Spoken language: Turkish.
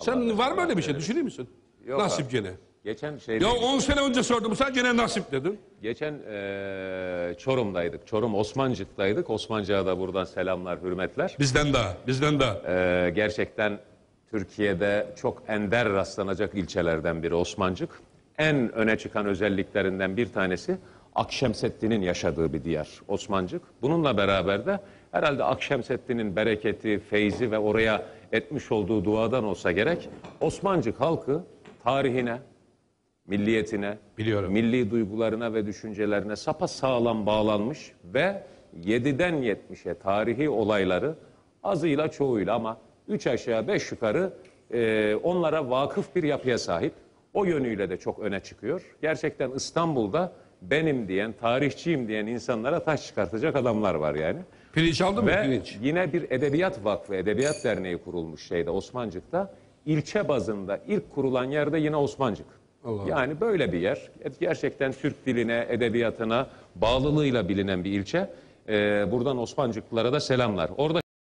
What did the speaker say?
Sen var mı öyle bir şey? Düşünüyor musun? Yok nasip abi. gene. Geçen şeyde, Ya 10 sene önce sordum sen gene nasip dedin. geçen eee, Çorum'daydık. Çorum Osmancık'taydık. Osmancık'a da buradan selamlar, hürmetler. Bizden daha, bizden daha. Eee, gerçekten Türkiye'de çok ender rastlanacak ilçelerden biri Osmancık. En öne çıkan özelliklerinden bir tanesi Akşemseddin'in yaşadığı bir diyar Osmancık. Bununla beraber de herhalde Akşemseddin'in bereketi, feyzi ve oraya etmiş olduğu duadan olsa gerek Osmancık halkı tarihine, milliyetine, Biliyorum. milli duygularına ve düşüncelerine sapa sağlam bağlanmış ve 7'den 70'e tarihi olayları azıyla çoğuyla ama 3 aşağı 5 yukarı e, onlara vakıf bir yapıya sahip. O yönüyle de çok öne çıkıyor. Gerçekten İstanbul'da benim diyen, tarihçiyim diyen insanlara taş çıkartacak adamlar var yani. Pirinç aldın mı Ve pirinç? yine bir edebiyat vakfı, edebiyat derneği kurulmuş şeyde Osmancık'ta. İlçe bazında ilk kurulan yerde yine Osmancık. Allah. Yani böyle bir yer. Gerçekten Türk diline, edebiyatına bağlılığıyla bilinen bir ilçe. Ee, buradan Osmancıklılara da selamlar. Orada